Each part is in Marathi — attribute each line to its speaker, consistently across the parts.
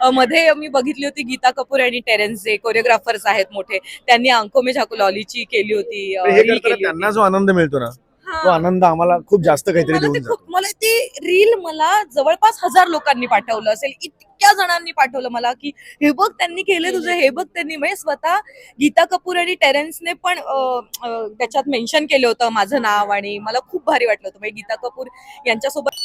Speaker 1: अ, मध्ये मी बघितली होती गीता कपूर आणि टेरेन्स जे कोरिओग्राफर्स आहेत मोठे त्यांनी अंकोमे झाकू लॉलीची केली होती
Speaker 2: हे
Speaker 1: reel
Speaker 2: करताना
Speaker 1: केली
Speaker 2: त्यांना. जो आनंद मिळतो ना तो
Speaker 1: हा.
Speaker 2: आनंद आम्हाला खूप जास्त काहीतरी
Speaker 1: मला
Speaker 2: देऊन
Speaker 1: ते
Speaker 2: जातो
Speaker 1: खूप मला ते रील मला जवळपास हजार लोकांनी पाठवलं असेल इतक्या जणांनी पाठवलं मला की हे बघ त्यांनी केले तुझे हे बघ त्यांनी म्हणजे स्वतः गीता कपूर आणि टेरेन्सने पण अ, अ, त्याच्यात मेन्शन केलं होतं माझं नाव आणि मला खूप भारी वाटलं होतं म्हणजे गीता कपूर यांच्यासोबत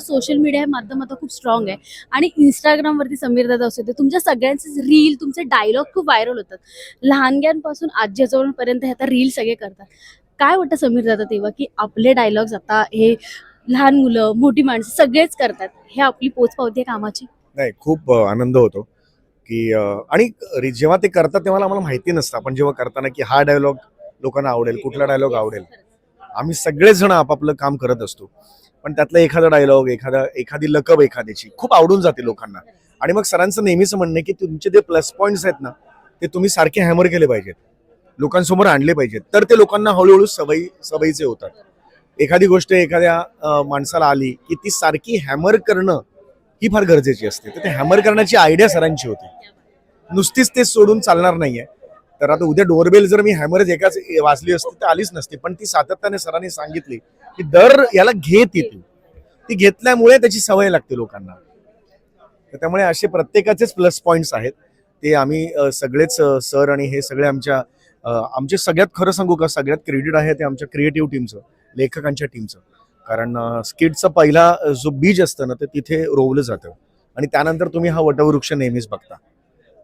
Speaker 3: सोशल मीडिया हे माध्यम आता खूप स्ट्रॉंग आहे. आणि इंस्टाग्रामवरती समीर दादा असू दे तुमच्या सगळ्यांचेच रील तुमचे डायलॉग खूप व्हायरल होतात. लहानग्यांपासून आजी हे आता रील सगळे करतात. काय वाटतं समीर दादा तेव्हा की आपले डायलॉग्स आता हे लहान मुलं मोठी माणसं सगळेच करतात हे आपली पोचपावती आहे कामाची?
Speaker 2: नाही खूप आनंद होतो की आणि जेव्हा ते करतात तेव्हा आम्हाला माहिती नसतं. आपण जेव्हा करताना की हा डायलॉग लोकांना आवडेल कुठला डायलॉग आवडेल. आम्ही सगळेजण आपापलं काम करत असतो. पण त्यातला एखादा डायलॉग एखादा एखादी लकब एखाद्याची खूप आवडून जाते लोकांना. आणि मग सरांचं नेहमीच म्हणणं की तुमचे जे प्लस पॉईंट्स आहेत ना ते तुम्ही सारखे हॅमर केले पाहिजेत. लोकांसमोर आणले पाहिजेत. तर ते लोकांना हळूहळू सवयी सवयीचे होतात. एखादी गोष्ट एखाद्या माणसाला आली की ती सारखी हॅमर करणं ही फार गरजेची असते. तर ते हॅमर करण्याची आयडिया सरांची होती. नुसतीच ते सोडून चालणार नाहीये. तर आता उद्या डोरबेल जर मी हॅमरच एकाच वाचली असती तर आलीच नसती. पण ती सातत्याने सरांनी सांगितली की दर याला घेत येते. ती घेतल्यामुळे त्याची सवय लागते लोकांना. तर त्यामुळे असे प्रत्येकाचेच प्लस पॉईंट्स आहेत. ते आम्ही सगळेच सर आणि हे सगळे आमच्या आमचे सगळ्यात खरं सांगू का? सगळ्यात क्रेडिट आहे ते आमच्या क्रिएटिव्ह टीमचं लेखकांच्या टीमचं कारण स्किटचा पहिला जो बीज असतं ना ते तिथे रोवलं जातं. आणि त्यानंतर तुम्ही हा वटवृक्ष नेहमीच बघता.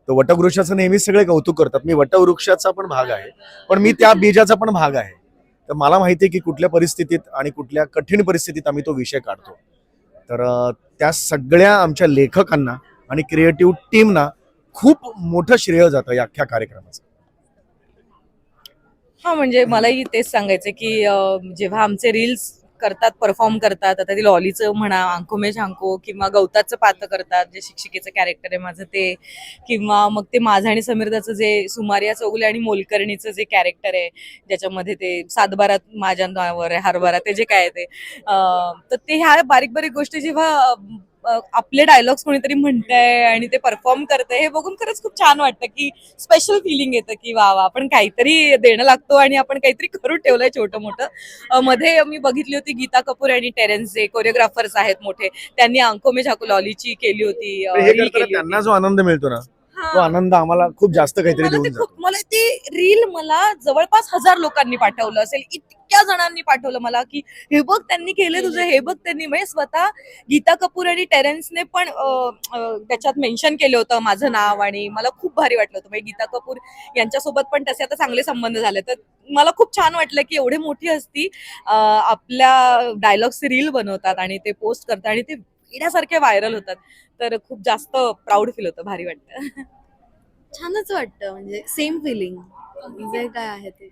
Speaker 2: तर वटवृक्षाचं नेहमीच सगळे कौतुक करतात. मी वटवृक्षाचा पण भाग आहे पण मी त्या बीजाचा पण भाग आहे. तर मला माहिती आहे की कुठल्या परिस्थितीत आणि कुठल्या कठीण परिस्थितीत आम्ही तो विषय काढतो. तर त्या सगळ्या आमच्या लेखकांना आणि क्रिएटिव्ह टीमना खूप मोठं श्रेय जातं या अख्ख्या कार्यक्रमाचं.
Speaker 1: हा म्हणजे मलाही तेच सांगायचं की जेव्हा आमचे रील्स करतात परफॉर्म करतात. आता ती लॉलीचं म्हणा अंकुमे झांको किंवा गवताचं पात्र करतात जे शिक्षिकेचं कॅरेक्टर आहे माझं ते. किंवा मग ते माझं आणि समीरदाचं जे सुमारिया चौगुले आणि मोलकर्णीचं जे कॅरेक्टर आहे ज्याच्यामध्ये ते सातबारात माझ्या नावावर आहे हरभरा ते जे काय आहे ते. तर ते ह्या बारीक बारीक गोष्टी जेव्हा आपले डायलॉग्स कोणीतरी म्हणतंय आणि ते परफॉर्म करतंय हे बघून खरंच खूप छान वाटतं की स्पेशल फिलिंग येतं की वा वा आपण काहीतरी देणं लागतो आणि आपण काहीतरी करून ठेवलंय छोटं मोठं मध्ये मी बघितली होती गीता कपूर आणि टेरेन्स जे कोरिओग्राफर्स आहेत मोठे त्यांनी अंकोमे झाकू लॉलीची केली होती
Speaker 2: त्यांना. जो आनंद मिळतो ना तो. आनंद आम्हाला खूप जास्त काहीतरी
Speaker 1: मला
Speaker 2: देऊन
Speaker 1: ते
Speaker 2: जातो.
Speaker 1: खूप मला ते रील मला जवळपास हजार लोकांनी पाठवलं असेल. इतक्या जणांनी पाठवलं मला की हे बघ त्यांनी केले तुझे हे बघ त्यांनी. म्हणजे स्वतः गीता कपूर आणि टेरेन्सने पण अ, अ, त्याच्यात मेन्शन केलं होतं माझं नाव आणि मला खूप भारी वाटलं होतं. म्हणजे गीता कपूर यांच्यासोबत पण तसे आता चांगले संबंध झाले. तर मला खूप छान वाटलं की एवढी मोठी हस्ती अ, आपल्या डायलॉग्सचे रील बनवतात आणि ते पोस्ट करतात आणि ते येण्यासारखे व्हायरल होतात. तर खूप जास्त प्राऊड फील होतं भारी वाटतं.
Speaker 4: छानच वाटतं म्हणजे सेम फिलिंग जे काय आहे ते?